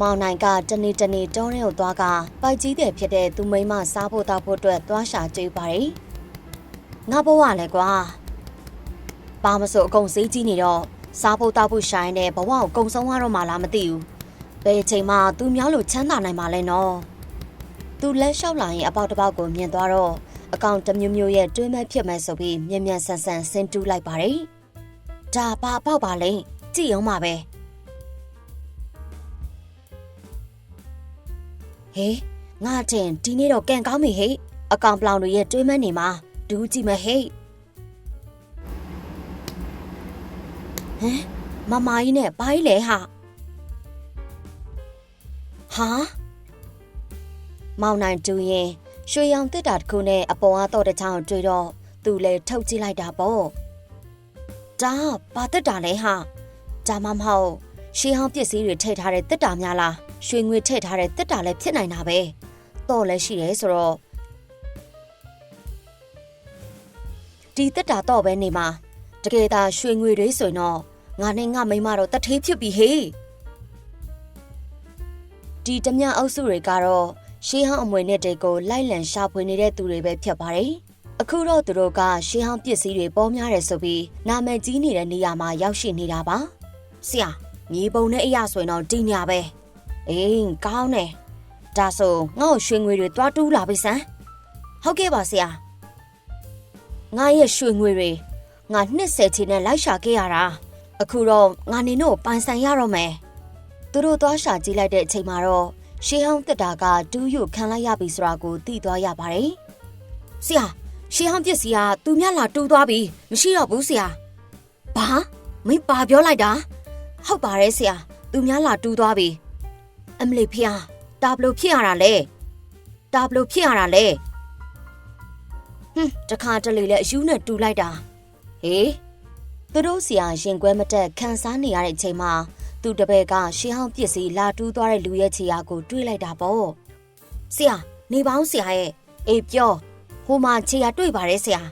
မောင်နိုင်ကတနေ့တနေ့တောထဲကိုသွားကပိုက်ကြီးတဲ့ဖြစ်တဲ့သူမိန်းမစားဖို့တောက်ဖို့အတွက်သွားရှာကြွေးပါတယ်ငါဘဝလဲကွာဘာမဆိုအကုန်စည်းကြီးနေတော့စားဖို့တောက်ဖို့ရှိုင်းတဲ့ဘဝကိုကုံဆုံးရတော့မှလားမသိဘူးဘယ်အချိန်မှသူများလို့ချမ်းသာနိုင်မှာလဲနော်သူလက်လျှောက်လာရင်အပေါက်တစ်ပေါက်ကိုမြင်သွားတော့အကောင်တစ်မျိုးမျိုးရဲ့တွင်းမဲ့ဖြစ်မဲ့ဆိုပြီးမြင်မြန်ဆန်ဆန်ဆင်းတူးလိုက်ပါတယ်ဒါဘာအပေါက်ပါလဲကြည့်အောင်ပါပဲ ဟေးငါတင်ဒီနေ့တော့ကန်ကောင်းပြီဟေ့အကောင်ပလောင်တွေရဲ့တွေးမနေမှာဒူးကြည့်မဟေ့ဟမ်မမကြီးနဲ့ဘာကြီးလဲဟာဟာမောင်နိုင်တူရင်ရွှေရောင်တစ်တာတစ်ခုနဲ့အပေါ်အတော့တစ်ချောင်းတွေ့တော့သူလည်းထုတ်ကြည့်လိုက်တာပေါ့ဒါဘာတစ်တာလဲဟာဒါမှမဟုတ်ရှေးဟောင်းပစ္စည်းတွေထည့်ထားတဲ့တစ်တာများလား ရွှေငွေထည့်ထားတဲ့တက်တာလည်းဖြစ်နိုင်တာပဲတော့လည်းရှိတယ်ဆိုတော့ဒီတက်တာတော့ပဲနေမှာတကယ်သာရွှေငွေတွေဆိုရင်တော့ငါနဲ့ငါမိမတော့တထေးဖြစ်ပြီဟေးဒီတမအုပ်စုတွေကတော့ရှေးဟောင်းအမွေနဲ့တွေကိုလိုက်လံရှာဖွေနေတဲ့သူတွေပဲဖြစ်ပါတယ်အခုတော့သူတို့ကရှေးဟောင်းပစ္စည်းတွေပေါ်များတယ်ဆိုပြီးနာမည်ကြီးနေတဲ့နေရာမှာရောက်ရှိနေတာပါဆရာမြေပုံနဲ့အရာဆိုရင်တော့ဒီညာပဲ အေးကောင်းတယ်ဒါဆိုငါ့ကိုရွှေငွေတွေတွားတူးလာပြီစမ်းဟုတ်ကဲ့ပါဆရာငါရဲ့ရွှေငွေတွေငါနှစ်ဆယ်ချီနဲ့လိုက်ရှာခဲ့ရတာအခုတော့ငါနေတို့ပိုင်ဆိုင်ရတော့မယ်သူတို့သွားရှာကြည့်လိုက်တဲ့အချိန်မှာတော့ရှေးဟောင်းတက်တာကတူးယူခံလိုက်ရပြီဆိုတာကိုသိသွားရပါတယ်ဆရာရှေးဟောင်းပစ္စည်းကသူများလာတူးသွားပြီမရှိတော့ဘူးဆရာဘာမင်းပါပြောလိုက်တာဟုတ်ပါတယ်ဆရာသူများလာတူးသွားပြီ အမလီဖျားတာဘလို့ဖြစ်ရတာလဲတာဘလို့ဖြစ်ရတာလဲဟွန်းတခါတလေလဲအယူနဲ့တူလိုက်တာဟေးသူတို့စီယာရင်ကွဲမတက်ခန်းစားနေရတဲ့အချိန်မှာသူတပည့်ကရှင်းဟောင်းပစ္စည်းလာတူးသွားတဲ့လူရဲ့ခြေရာကိုတွေးလိုက်တာပေါ့ဆရာနေပေါင်းဆရာရဲ့အေးပြောဟိုမှာခြေရာတွေ့ပါတယ်ဆရာ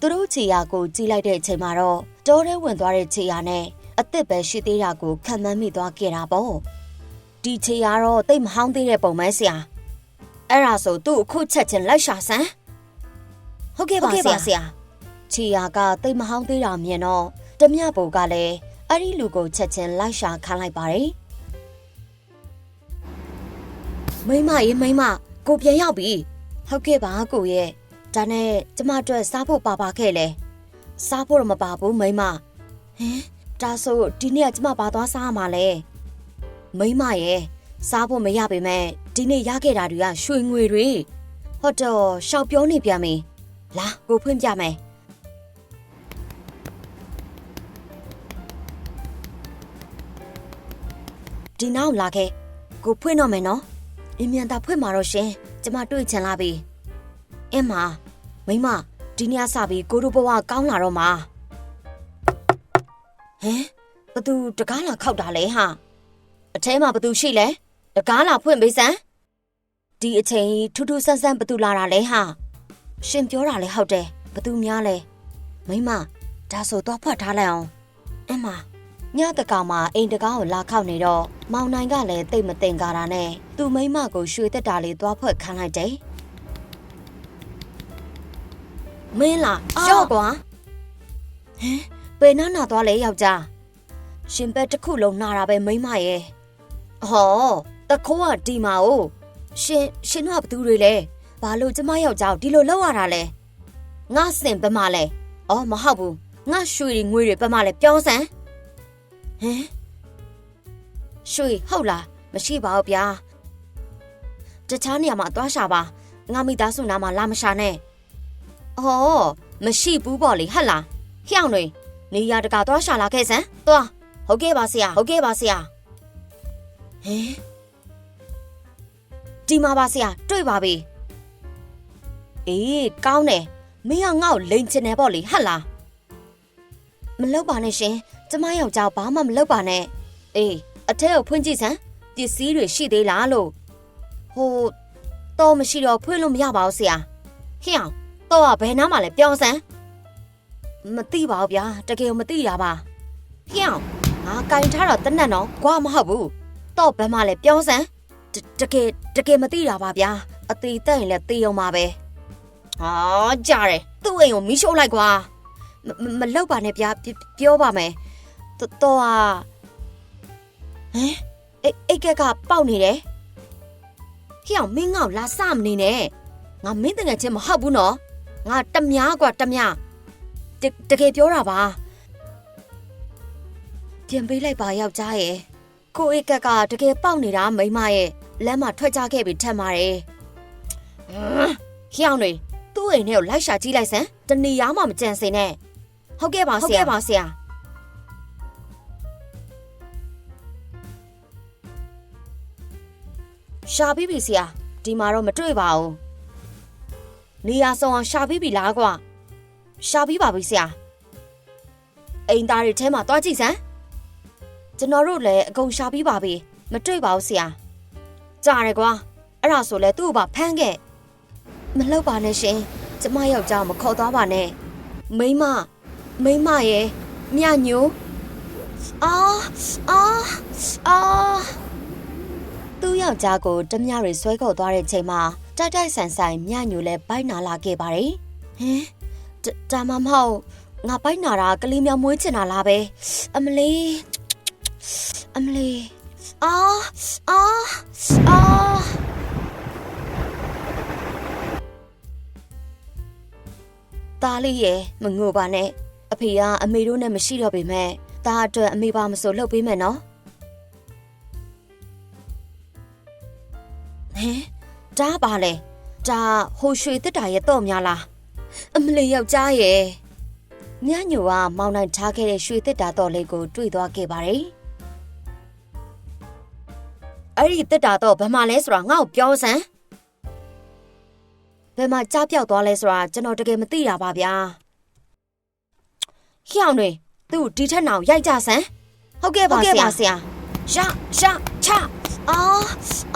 သူတို့ခြေရာကိုကြည့်လိုက်တဲ့အချိန်မှာတော့တောထဲဝင်သွားတဲ့ခြေရာနဲ့အစ်စ်ပဲရှိသေးတာကိုခံမှန်းမိသွားခဲ့တာပေါ့ ဒီချေရတော့တိတ်မဟောင်းသေးတဲ့ပုံမဲဆရာအဲ့ဒါဆိုသူ့အခုချက်ချင်းလိုက်ရှာစမ်းဟုတ်ကဲ့ပါဆရာဆရာချေရကတိတ်မဟောင်းသေးတာမြင်တော့တမြဘိုကလည်းအဲ့ဒီလူကိုချက်ချင်းလိုက်ရှာခိုင်းလိုက်ပါတယ်မိမရေမိမကိုပြန်ရောက်ပြီဟုတ်ကဲ့ပါကိုရဲ့ဒါနဲ့ကျမအတွက်စားဖို့ပါပါခဲ့လေစားဖို့တော့မပါဘူးမိမဟင်ဒါဆိုဒီနေ့ကကျမပါသွားစားရမှာလဲ မိမရဲ့စားဖို့မရပေမဲ့ဒီနေ့ရခဲ့တာတွေကရွှေငွေတွေဟုတ်တော့ရှောက်ပြောနေပြန်ပြီလာကိုဖွင့်ပြမယ်ဒီနောက်လာခဲ့ကိုဖွင့်တော့မယ်နော်အင်းမြန်တာဖွင့်มาတော့ရှင်ကျမတွေ့ချင်လာပြီအင်းမမိမဒီနေ့စပြီးကိုတို့ဘဝကောင်းလာတော့မှာဟမ်ဘသူတကားလာခောက်တာလဲဟာ အထဲမှာဘသူရှိလဲတကားလာဖွင့်ပေးစမ်းဒီအချိန်ထူးထူးဆန်းဆန်းဘသူလာတာလဲဟာရှင်ပြောတာလဲဟုတ်တယ်ဘသူများလဲမိမဒါဆိုတော့ဖွက်ထားလိုက်အောင်အမညတကောင်မှာအိမ်တကားကိုလာခောက်နေတော့မောင်နိုင်ကလည်းတိတ်မတင်ကားတာနဲ့သူ့မိမကိုရွှေတက်တာလေးသွားဖွက်ခန်းလိုက်တယ်မင်းလားရှော့ကွာဟမ်ဘယ်နာနာသွားလဲယောက်ျားရှင်ဘက်တစ်ခုလုံးနာတာပဲမိမရဲ့ ဟောတခိုးကဒီမာ哦ရှင်ရှင်တို့ကဘသူတွေလဲဘာလို့ကျမယောက်ျားကိုဒီလိုလောက်ရတာလဲငါစင်ဘမလဲအော်မဟုတ်ဘူးငါရွှေတွေငွေတွေဘမလဲပြောစမ်းဟမ်ရွှေဟုတ်လားမရှိပါဘူးဗျာတခြားနေရာမှာသွားရှာပါငါမိသားစုနားမှာလာမရှာနဲ့အော်မရှိဘူးပေါ့လေဟတ်လားဟျောင်းတွေနေရာတကာသွားရှာလာခဲ့စမ်းသွားဟုတ်ကဲ့ပါဆရာဟုတ်ကဲ့ပါဆရာ ဟင်ဒီမှာပါဆရာတွေ့ပါပြီအေးကောင်းတယ်မင်းကငါ့ကိုလိန်ချင်တယ်ပေါ့လေဟတ်လားမလောက်ပါနဲ့ရှင်ကျမယောက်ျားဘာမှမလောက်ပါနဲ့အေးအထက်ကိုဖွင့်ကြည့်စမ်းပစ္စည်းတွေရှိသေးလားလို့ဟိုတော့မရှိတော့ဖွင့်လို့မရပါဘူးဆရာဟင်းအောင်တော့ကဘယ်နားမှာလဲပြောင်းစမ်းမသိပါဘူးဗျာတကယ်မသိတာပါဟင်းအောင်ငါကင်ထားတော့တနက်တော့ကွာမဟုတ်ဘူး တော့ဘယ်မှလဲပြောစမ်းတတကယ်တကယ်မသိတာပါဗျာအသေးတက်ရင်လည်းသေအောင်ပါပဲဟာကြားတယ်သူ့အိမ်ကိုမီးရှို့လိုက်ကွာမမမလောက်ပါနဲ့ဗျာပြပြောပါမယ်တော့တော့ဟာဟမ်အိတ်အိတ်ကက်ကပေါက်နေတယ်ဟေ့အောင်မင်းငေါ့လာစမနေနဲ့ငါမင်းတငယ်ချင်းမဟုတ်ဘူးနော်ငါတမ ्या กว่าတမ ्या တတကယ်ပြောတာပါပြန်ပေးလိုက်ပါယောက်ျားရဲ့ ကိုအိတ်ကက်ကတကယ်ပေါက်နေတာမိန်းမရဲ့လမ်းမှာထွက်ကြခဲ့ပြီထက်ပါတယ်ဟမ်ဟေ့အောင်နေသူ့အိမ်ထဲကိုလိုက်ရှာကြည့်လိုက်စမ်းတနေရာမှမကြံစင်နဲ့ဟုတ်ကဲ့ပါဆရာဟုတ်ကဲ့ပါဆရာရှာပြီးပြီဆရာဒီမှာတော့မတွေ့ပါဘူးနေရာဆောင်အောင်ရှာပြီးပြီလားကွာရှာပြီးပါပြီဆရာအိမ်သားတွေထဲမှာတွားကြည့်စမ်း ကျွန်တော်တို့လည်းအကုန်ရှာပြီးပါပြီမတွေ့ပါဘူးဆရာကြားရကွာအဲ့ဒါဆိုလဲသူ့ဘာဖမ်းခဲ့မလောက်ပါနဲ့ရှင်ကျမယောက်ျားမခေါ်သွားပါနဲ့မိမမိမရဲ့မြညိုအာအာအာသူ့ယောက်ျားကိုတမရတွေဆွဲခေါ်သွားတဲ့ချိန်မှာတိုက်တိုက်ဆန်ဆိုင်မြညိုလဲဘိုက်နာလာခဲ့ပါတယ်ဟင်ဒါဒါမှမဟုတ်ငါဘိုက်နာတာကလေးမြောင်မွေးချင်တာလားပဲအမလေး အမလီအာအာအာသားလေးရယ်မငိုပါနဲ့အဖေကအမေတို့နဲ့မရှိတော့ပေမဲ့သားအတွက်အမေပါမစိုးလှုပ်ပေးမယ်နော်ဟင်ဒါပါလေဒါဟိုရွှေတစ်တာရဲ့တော့များလားအမလီယောက်ျားရယ်မြညိုကမောင်နိုင်ထားခဲ့တဲ့ရွှေတစ်တာတော်လေးကိုတွေ့သွားခဲ့ပါတယ် အဲ့ဒီတက်တာတော့ဘာမှလဲဆိုတာငါ့ကိုပြောစမ်းဘယ်မှာကြားပြောက်သွားလဲဆိုတာကျွန်တော်တကယ်မသိတာပါဗျာဟျောင်းတွေသူ့ဒီထက်နောင်ရိုက်ကြစမ်းဟုတ်ကဲ့ပါဆရာဆရာရှာရှာချအာ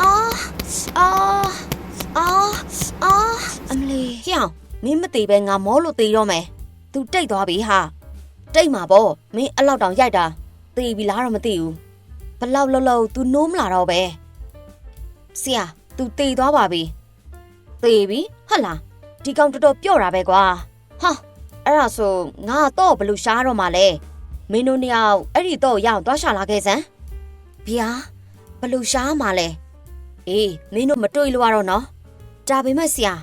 အာအာအာအာအမလီဟျောင်းမင်းမသေးပဲငါမောလို့သေးတော့မယ်သူတိတ်သွားပြီဟာတိတ်မှာပေါ့မင်းအဲ့လောက်တောင်ရိုက်တာသေပြီလားတော့မသိဘူး ဘလောက်လောက်လောက် तू နိုးမလာတော့ပဲဆရာ तू သေသွားပါပြီသေပြီဟုတ်လားဒီကောင်တော်တော်ပြော့တာပဲကွာဟာအဲ့ဒါဆိုငါတော့ဘလို့ရှားတော့မှလဲမင်းတို့နှစ်ယောက်အဲ့ဒီတော့ရအောင်သွားရှာလာခဲ့စမ်းဗျာဘလို့ရှားမှလဲအေးမင်းတို့မတွေ့လို့ရတော့နော်ဒါပေမဲ့ဆရာ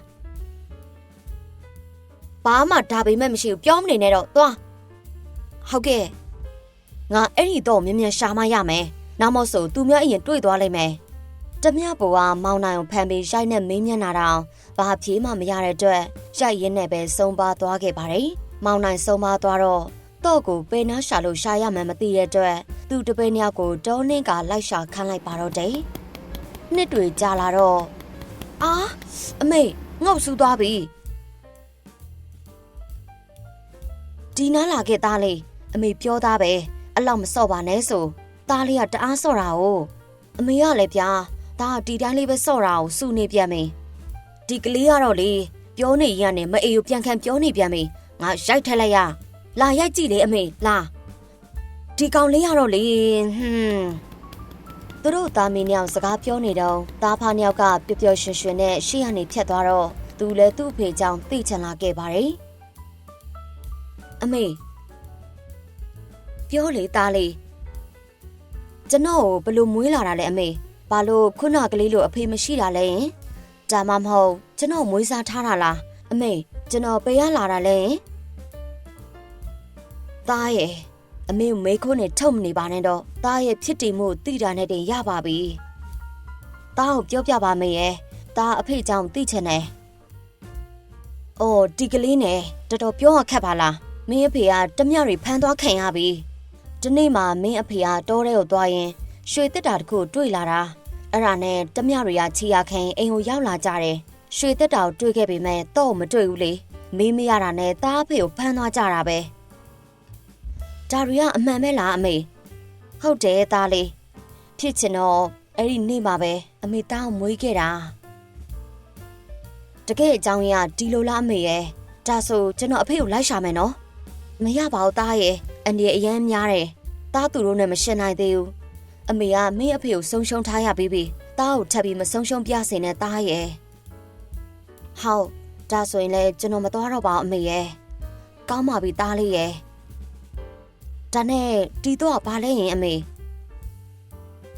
ဘာမှဒါပေမဲ့မရှိဘူးပြောမနေနဲ့တော့သွားဟုတ်ကဲ့ငါအဲ့ဒီတော့မြ мян ရှာမရမယ် နောက်မို့ဆိုသူများအရင်တွေ့သွားလိမ့်မယ်တမဘဝမောင်းနိုင်အောင်ဖန်ပြီးရိုက်နဲ့မင်းမျက်နှာတောင်ဘာဖြေးမှမရတဲ့အတွက်ရိုက်ရင်းနဲ့ပဲဆုံးပါသွားခဲ့ပါတယ်မောင်းနိုင်ဆုံးပါသွားတော့တော့ကိုပေနာရှာလို့ရှာရမှန်းမသိတဲ့အတွက်သူတပည့်နှစ်ယောက်ကိုတောနှင်းကလိုက်ရှာခန်းလိုက်ပါတော့တယ်နှစ်တွေကြာလာတော့အာအမေငုတ်ဆူသွားပြီဒီနားလာခဲ့သားလေးအမေပြောသားပဲအဲ့လောက်မစော့ပါနဲ့ဆို သားလေးကတအားစော့တာ哦အမေကလည်းဗျာဒါကဒီတိုင်းလေးပဲစော့တာကိုစူနေပြန်ပြီဒီကလေးကတော့လေပြောနေရနဲ့မအေကိုပြန်ခံပြောနေပြန်ပြီငါရိုက်ထက်လိုက်ရလာရိုက်ကြည့်လေအမေလာဒီကောင်လေးကတော့လေဟွန်းသူတို့သားမင်းညောင်စကားပြောနေတော့သားဖားညောက်ကပျော်ပျော်ရွှင်ရွှင်နဲ့ရှေ့ကနေဖြတ်သွားတော့သူလည်းသူ့အဖေကြောင့်သိချင်လာခဲ့ပါတယ်အမေပြောလေသားလေး ကျွန်တော်ကိုဘလို့မွေးလာတာလဲအမေဘာလို့ခုနကလေးလိုအဖေမရှိတာလဲယင်ဒါမှမဟုတ်ကျွန်တော်မွေးစားထားတာလားအမေကျွန်တော်ပေးရလာတာလဲယင်သားရဲ့အမေကိုမေးခွန်းနဲ့ထုတ်မနေပါနဲ့တော့သားရဲ့ဖြစ်တည်မှုသိတာနဲ့တင်ရပါပြီသားကိုပြောပြပါမေရဲ့သားအဖေကြောင့်သိချင်တယ်အော်ဒီကလေးနဲ့တော်တော်ပြောရခက်ပါလားမင်းအဖေကတမျှတွေဖမ်းသွားခံရပြီ ဒီနေ့မှမင်းအဖေကတောထဲကိုသွားရင် ရွှေတက်တာတခုတွေ့လာတာအဲ့ဒါနဲ့တမျှတွေကချီရခံအိမ်ကိုရောက်လာကြတယ်ရွှေတက်တာကိုတွေ့ခဲ့ပေမဲ့တော့မတွေ့ဘူးလေမေးမရတာနဲ့တားအဖေကိုဖမ်းသွားကြတာပဲဒါရီကအမှန်ပဲလားအမေဟုတ်တယ်သားလေးဖြစ်ချင်တော့အဲ့ဒီနေ့မှာပဲအမေသားကိုမွေးခဲ့တာတကယ်အကြောင်းရင်းကဒီလိုလားအမေရဲ့ဒါဆိုကျွန်တော်အဖေကိုလိုက်ရှာမယ်နော်မရပါဘူးသားရဲ့ အန်ဒီအရန်များတယ်သားသူတို့နဲ့မရှင်းနိုင်သေးဘူးအမေကမင်းအဖေကိုဆုံးရှုံးထားရပြီးပြီတားကိုထပ်ပြီးမဆုံးရှုံးပြစေနဲ့တားရဲ့ဟောက်ဒါဆိုရင်လည်းကျွန်တော်မသွားတော့ပါဘူးအမေရဲ့ကောင်းပါပြီတားလေးရဲ့ဒါနဲ့တီတော့ဘာလဲရင်အမေ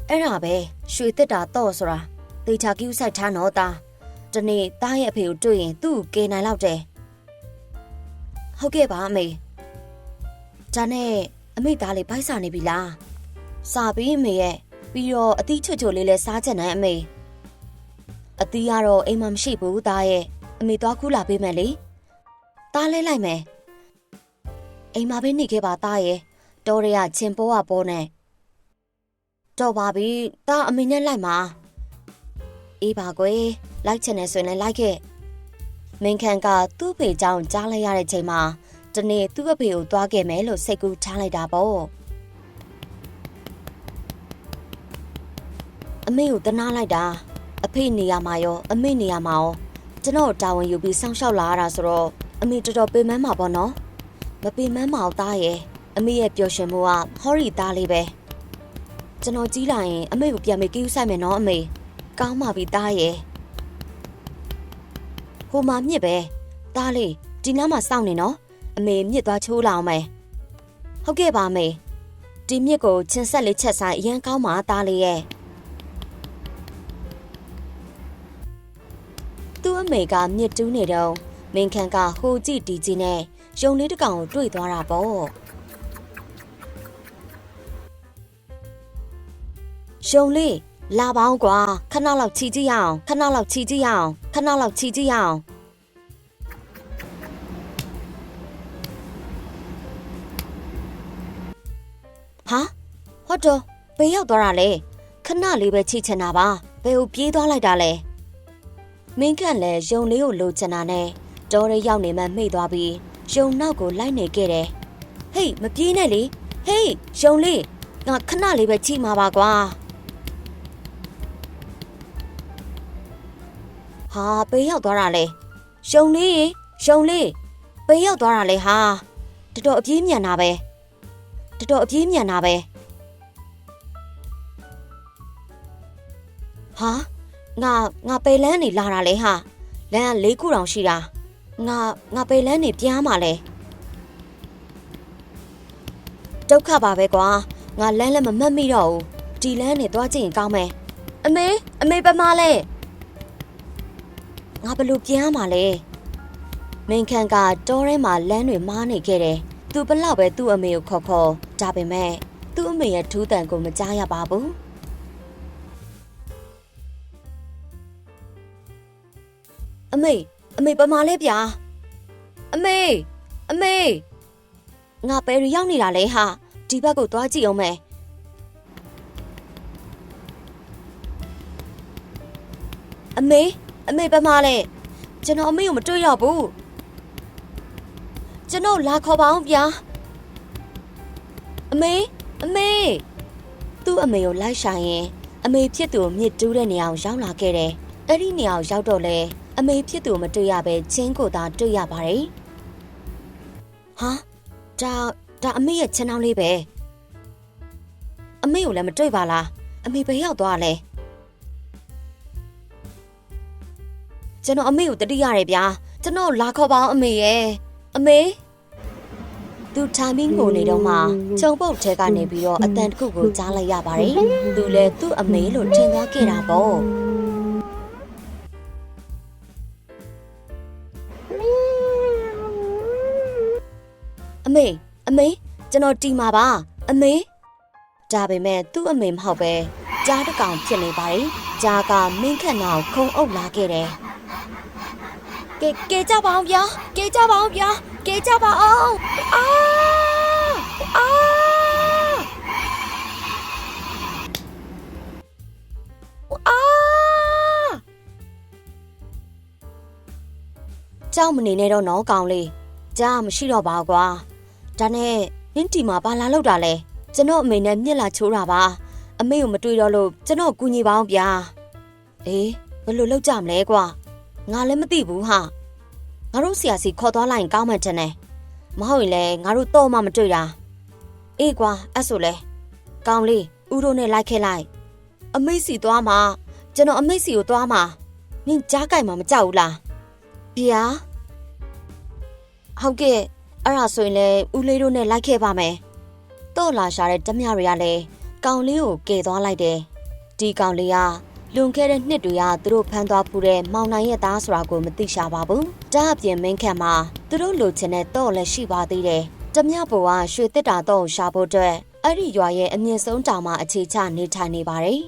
အဲ့ဒါပဲရွှေတက်တာတော့ဆိုတာတေချာကိူးဆိုင်ထားတော့တာဒီနေ့တားရဲ့အဖေကိုတွေ့ရင်သူ့ကိုကယ်နိုင်လောက်တယ်ဟုတ်ကဲ့ပါအမေ ဒါနဲ့အမေသားလေးဘိုက်စာနေပြီလားစာပြီးအမေရဲ့ပြီးတော့အသီးချွတ်ချွတ်လေးလဲစားချင်တယ်အမေအသီးကတော့အိမ်မှာမရှိဘူးသားရဲ့အမေသွားခူးလာပေးမယ်လေသားလဲလိုက်မယ်အိမ်မှာပဲနေခဲ့ပါသားရဲ့တော်ရရချင်းပေါ်ကပေါ်နေတော့ပါပြီသားအမေနဲ့လိုက်မှာအေးပါကွယ်လိုက်ချင်တယ်ဆိုရင်လည်းလိုက်ခဲ့မင်းခန့်ကသူ့ဖေကြောင့်ကြားလိုက်ရတဲ့ချိန်မှာ ဒီနေ့သူ့အဖေကိုသွားခဲ့မယ်လို့စိတ်ကူးထားလိုက်တာပေါ့အမေကိုတနာလိုက်တာအဖေနေရမှာရောအမေနေရမှာရောကျွန်တော်တာဝန်ယူပြီးစောင့်ရှောက်လာရတာဆိုတော့အမေတော်တော်ပင်ပန်းမှာပေါ့နော်မပင်ပန်းမအောင်သားရဲ့အမေရဲ့ပျော်ရွှင်မှုကဟောရီသားလေးပဲကျွန်တော်ကြီးလာရင်အမေကိုပြန်မေကိူးဆိုင်မယ်နော်အမေကောင်းပါပြီသားရဲ့ဟိုမှာမြစ်ပဲသားလေးဒီနားမှာစောင့်နေနော် အမေမြစ်သွားချိုးလာအောင်မယ်ဟုတ်ကဲ့ပါအမေဒီမြစ်ကိုချင်းဆက်လေးချက်ဆိုင်အရင်ကောင်းပါသားလေးရဲ့သူ့အမေကမြစ်တူးနေတော့မင်းခန့်ကဟိုကြည့်တီကြည့်နဲ့ရုံလေးတစ်ကောင်ကိုတွေ့သွားတာပေါ့ရုံလေးလာပေါင်းကွာခဏလောက်ချီကြည့်ရအောင်ခဏလောက်ချီကြည့်ရအောင်ခဏလောက်ချီကြည့်ရအောင် တ်တော့ဘယ်ရောက်သွားတာလဲခဏလေးပဲချီချင်တာပါဘယ်ကိုပြေးသွားလိုက်တာလဲမင်းကလည်းယုံလေးကိုလိုချင်တာနဲ့တော်ရရောက်နေမှမှိတ်သွားပြီးယုံနောက်ကိုလိုက်နေခဲ့တယ်။ဟေးမပြေးနဲ့လေ။ဟေးယုံလေးငါခဏလေးပဲချိမှာပါကွာ။ဟာပေးရောက်သွားတာလေ။ယုံလေးရေယုံလေးပေးရောက်သွားတာလေဟာ။တော်တော်အပြေးမြန်တာပဲ။တော်တော်အပြေးမြန်တာပဲ။ ဟာငါငါပယ်လန်းနေလာတာလေဟာလမ်းကလေးခုတောင်ရှိတာငါငါပယ်လန်းနေပြားမှာလဲဒုက္ခပါပဲကွာငါလမ်းလည်းမမှတ်မိတော့ဘူးဒီလမ်းနဲ့သွားကြည့်ရင်ကောင်းမယ်အမေအမေပမာလဲငါဘလို့ပြန်မှာလဲမင်းခန့်ကတောထဲမှာလမ်းတွေမားနေခဲ့တယ်သူဘလောက်ပဲသူ့အမေကိုခေါ်ခေါ်ဒါပေမဲ့သူ့အမေရဲ့ထူးတန်ကိုမကြားရပါဘူး အမေအမေပမာလဲဗျာအမေအမေငါပဲရီရောက်နေတာလဲဟာဒီဘက်ကိုသွားကြည့်အောင်မယ်အမေအမေပမာလဲကျွန်တော်အမေကိုမတွေ့ရဘူးကျွန်တော်လာခေါ်ပါအောင်ဗျာအမေအမေသူ့အမေကိုလိုက်ရှာရင်အမေဖြစ်သူကိုမြစ်တူးတဲ့နေရာကိုရောက်လာခဲ့တယ်အဲ့ဒီနေရာကိုရောက်တော့လဲ အမေဖြစ်သူမတွေ့ရပဲချင်းကိုသာတွေ့ရပါတယ်။ဟာဒါဒါအမေရဲ့ချန်အောင်လေးပဲ။အမေကိုလည်းမတွေ့ပါလား။အမေဘယ်ရောက်သွားလဲ။ကျွန်တော်အမေကိုတတိရတယ်ဗျာ။ကျွန်တော်လာခေါ်ပါအောင်အမေရဲ့။အမေသူထိုင်ပြီးငိုနေတော့မှခြုံပုတ်ထဲကနေပြီးတော့အတန်တစ်ခုကိုကြားလိုက်ရပါတယ်။သူလည်းသူ့အမေလို့ထင်သွားခဲ့တာပေါ့။ အမေအမေကျွန်တော်တီမာပါအမေဒါပေမဲ့သူ့အမေမဟုတ်ပဲကြားတစ်ကောင်ဖြစ်နေပါတယ်ကြားကမင်းခန့်နာကိုခုံအုပ်လာခဲ့တယ်ကဲကဲကြပါအောင်ဗျာကဲကြပါအောင်ဗျာကဲကြပါအောင်အာအာအာကြောက်မနေနဲ့တော့နော်ကောင်လေးကြားမရှိတော့ပါကွာ ဒါနဲ့နင်းတီမှာဘာလာလောက်တာလဲကျွန်တော်အမေနဲ့မြက်လာချိုးတာပါအမေကိုမတွေ့တော့လို့ကျွန်တော်ကူညီပါအောင်ဗျာအေးဘယ်လိုလုပ်ကြမလဲကွာငါလည်းမသိဘူးဟာငါတို့ဆရာစီခေါ်သွားလိုက်ရင်ကောင်းမှထင်တယ်မဟုတ်ရင်လည်းငါတို့တော့မှမတွေ့တာအေးကွာအဲ့ဆိုလဲကောင်းလေးဦးတို့နဲ့လိုက်ခဲ့လိုက်အမိတ်စီသွားမှာကျွန်တော်အမိတ်စီကိုသွားမှာနင်ကြားကြိုက်မှာမကြောက်ဘူးလားဖေဟာဟုတ်ကဲ့ အဲ့ဒါဆိုရင်လေဦးလေးတို့နဲ့လိုက်ခဲ့ပါမယ်တော့လာရှာတဲ့တမတွေကလည်းကောင်လေးကိုကယ်သွားလိုက်တယ်ဒီကောင်လေးကလွန်ခဲ့တဲ့နှစ်တွေကသူတို့ဖမ်းသွားဖူးတဲ့မောင်နိုင်ရဲ့သားဆိုတာကိုမသိရှာပါဘူးဒါအပြင်မင်းခန့်မှာသူတို့လိုချင်တဲ့တော့လည်းရှိပါသေးတယ်တမဘွားရွှေတစ်တာတော့ရှာဖို့အတွက်အဲ့ဒီရွာရဲ့အမြင့်ဆုံးတောင်မှာအခြေချနေထိုင်နေပါတယ်